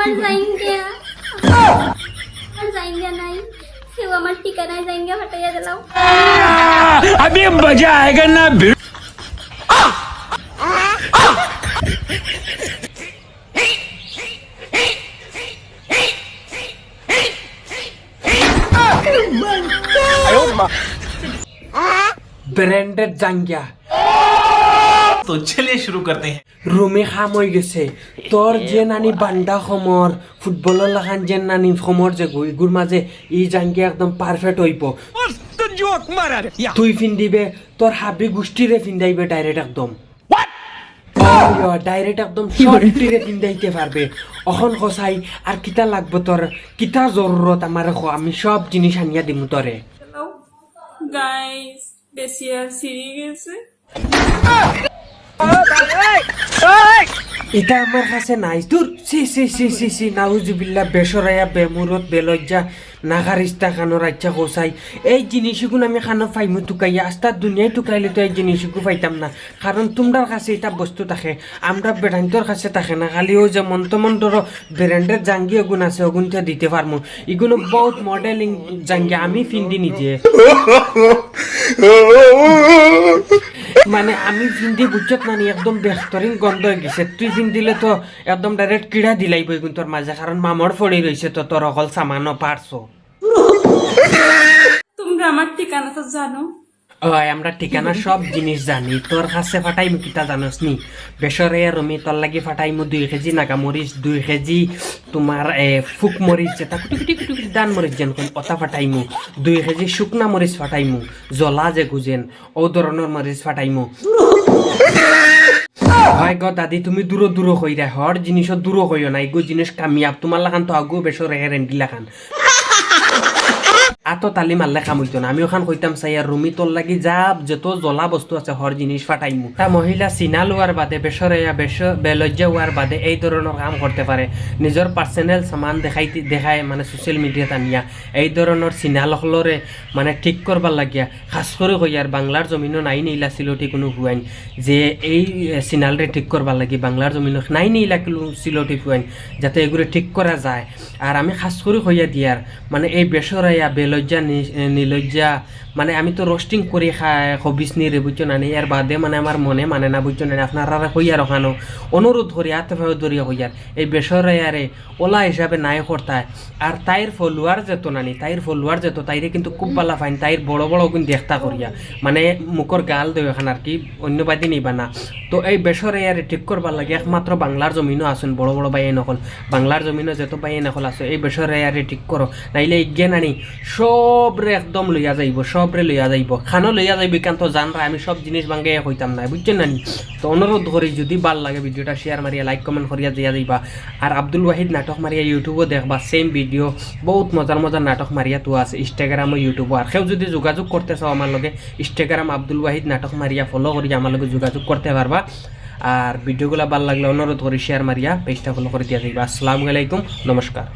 আমার জাইঙ্গা আমার জাইঙ্গা নাই কেউ আমার ঠিকানায় জাইঙ্গা ফাটাইয়া দিলাম अभी मजा आएगा ना भिड़ ব্র্যান্ডেড জাঙ্গিয়া तो चलिए शुरू करते हैं রুমে খাম হয়ে গেছে তোর যে নানি বান্ডা সমর ফুটবলের লাখান যে নানি সমর যে গুইগুর মাঝে ই জাঙ্গিয়া একদম পারফেক্ট হইব जोक मारा रे তুই ফিন্দিবে তোর হাবি গোষ্ঠীরে ফিন্দাইবে ডাইরেক্ট একদম ডাইরেক্ট একদম সবটিরে ফিন্দাইতে পারবে অখন কসাই আর কিতা লাগবো তোর কিতা জরুরত আমার খ আমি সব জিনিস আনিয়া দিমু তোরে গাইস বেশি আর সিঁড়ি গেছে এটা আমার কাছে নাই তোর সি সি সি সি সি নাউজুবিল্লা বেসরাইয়া, বেমুরত, বেলজ্জা, নাগারিস্তা খানো রাজ্যা কোসাই এই জিনিসগুলো আমি খানো ফাইমু টুকাইয়া আস্তা দুনিয়ায় টুকাইলে তো এই জিনিসগু পাইতাম না। কারণ তোমরার কাছে এটা বস্তু থাকে, আমরা বেড়ান্তর কাছে থাকে না খালিও যেমন তেমন ধরো ব্র্যান্ডের জাঙ্গি ওগুন আছে ওগুনটা দিতে পারমু। এগুলো বহুত মডেলিং জাঙ্গি আমি ফিন্দি নিজে মানে আমি জিন্দি বুঝছত মানে একদম বেস্তরিং গন্ধ হয়ে গেছে। তুই জিন্দিলে তো একদম ডাইরেক্ট কিড়া দিলাই বই তোর মাঝে কারণ মামর ফড়ি রয়েছে তো তোর অকল সামানো পারছ তোমরা আমার ঠিকানা তো জানো? ওই আমরা ঠিকানা সব জিনিস জানি। তোর কাছে ফাটাইমু কিতা জানোস নি? বেসরে রমি, তোর লাগি ফাটাইমু দুই কেজি, নাগামরিচ দুই কেজি, তোমার ফুক মরিচ যেটা, কুটি কুটি কুটি কুটি, দান মরিচ যেন অতা ফাটাইমু। দুই কেজি শুকনা মরিচ ফাটাইমু জ্বলা যে গুজেন ও ধরনের মরিচ ফাটাইমু। হয় গ দাদি, তুমি দূর দূর হইরা হর জিনিসও দূর হইও না এগো জিনিস কামিয়াব। তোমার লাখান তো আগু বেসরে রেন্ডি লাখান আতো তালি মারলে কাম হইতো না। আমি ওখান কইতাম আর রুমি তোর লাগি যা, যত জ্বলা বস্তু আছে হর জিনিস ফাটাইমু তা মহিলা চিনা লোৱাৰ বাদে বেসরয়া বেস বেলজ্জা হোৱাৰ বাদে এই ধৰণৰ কাম করতে পারে নিজৰ পার্সোনাল সামান দেখাই দেখায় মানে সোশ্যাল মিডিয়াত আনিয়া। এই ধৰণৰ চিনা লখলরে মানে ঠিক করবার লাগিয়া। খাস করে কই আর বাংলার জমিনও নাই নিলা সিলটি কোনো হুয়াইন যে এই চিনালরে ঠিক করবার লাগি বাংলার জমিনও নাই নিলা, কোনো সিলটি হুয়াইন যাতে এগুলো ঠিক করা যায়। আর আমি খাস করে কইয়া দিয়ার মানে এই বেসরাইয়া বেলজ্জা নি- নিলজ্জা। মানে আমি তো রোস্টিং করে খাই হবিস নিয়ে বুঝছ না এর বাদে মানে আমার মনে মানে না বুঝছ না আপনারা হইয়া রখানো অনুরোধ করি হাতে ধরিয়া হইয়ার এই বেসরাইয়ারে ওলা হিসাবে নাই করতায় আর তাইর ফলোয়ার যেত নানি তাইর ফলোয়ার যেত তাইরে কিন্তু খুব ভালো ফাইন তাইর বড় বড় গুণ দেখতা করিয়া। মানে মুখর গাল দেও এখন আর কি অন্যবাদী নিবা না। তো এই বেসরাইয়ারে ঠিক করবার লাগে একমাত্র বাংলার জমিনও আসুন বড় বড় বাইয়ে নকল। বাংলার জমিনও যত বাইয়ে নকল, আছে, এই বেসরাইয়ারে ঠিক করো নাইলে ইজ্ঞান আনি সবরে একদম লইয়া যাইব সবরে লইয়া যাইব। খানো লইয়া যাইব কারণ তো জানরা আমি সব জিনিস ভাঙ্গে হইতাম না বুঝছেন না তো অনুরোধ করি যদি ভালো লাগে ভিডিওটা শেয়ার মারিয়া লাইক কমেন্ট করিয়া দিয়া যাইবা। আর আব্দুল ওয়াহিদ নাটক মারিয়া ইউটিউবও দেখবা সেম ভিডিও বহুত মজার মজার নাটক মারিয়া তো আছে ইনস্টাগ্রাম ও ইউটিউবও আর কেউ যদি যোগাযোগ করতে চাও আমার লগে ইনস্টাগ্রাম আব্দুল ওয়াহিদ নাটক মারিয়া ফলো করিয়া আমার লগে যোগাযোগ করতে পারবা। আর ভিডিওগুলো ভালো লাগলে অনুরোধ করি শেয়ার মারিয়া পেজটা ফলো করে দিয়া যাইবা। আসসালামু আলাইকুম নমস্কার